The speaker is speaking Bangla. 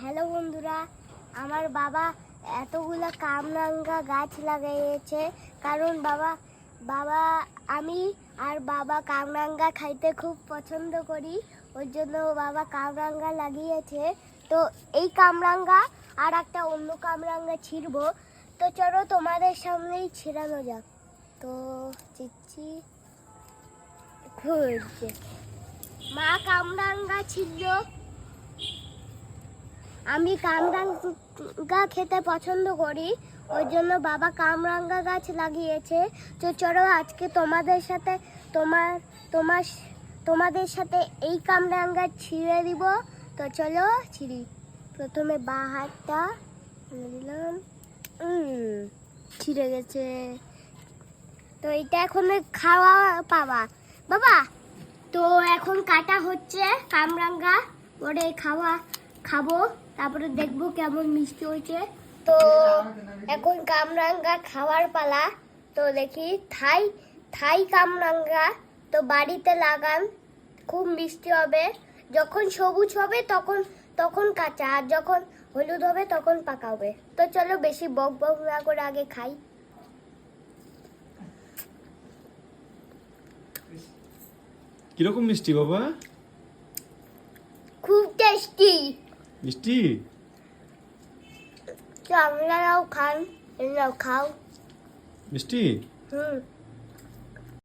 হ্যালো বন্ধুরা, আমার বাবা এতগুলো কামরাঙ্গা গাছ লাগিয়েছে কারণ বাবা বাবা, আমি আর বাবা কামরাঙ্গা খাইতে খুব পছন্দ করি। ওর জন্য বাবা কামরাঙ্গা লাগিয়েছে। তো এই কামরাঙ্গা আর একটা অন্য কামরাঙ্গা ছিড়বো। তো চলো তোমাদের সামনেই ছিড়ানো যাক। তো চিচ্ছি মা কামরাঙ্গা ছিল আমি কামরাঙ্গা খেতে পছন্দ করি, ওই জন্য বাবা কামরাঙ্গা গাছ লাগিয়েছে। তো চলো আজকে তোমাদের সাথে তোমার তোমার, তোমাদের সাথে এই কামরাঙ্গা ছিঁড়ে দিব। তো চলো ছিঁড়ি। প্রথমে বা হাতটা দিলাম। ছিঁড়ে গেছে। তো এটা এখন খাওয়া পাবা বাবা, তো এখন কাটা হচ্ছে কামরাঙ্গা। ওরে, খাওয়া খাব তারপরে দেখব কেমন মিষ্টি হয়েছে। তো এখন কামরাঙ্গা খাওয়ার পালা। তো দেখি থাই থাই কামরাঙ্গা। তো বাড়িতে লাগান খুব মিষ্টি হবে। যখন সবুজ হবে তখন তখন কাঁচা। আর যখন হলুদ হবে তখন পাকা হবে। তো চলো বেশি বক বক না করে আগে খাই। কীরকম মিষ্টি বাবা? খুব টেস্টি মিষ্টি? আপনারাও খান এরাও খাও। মিষ্টি? হুম।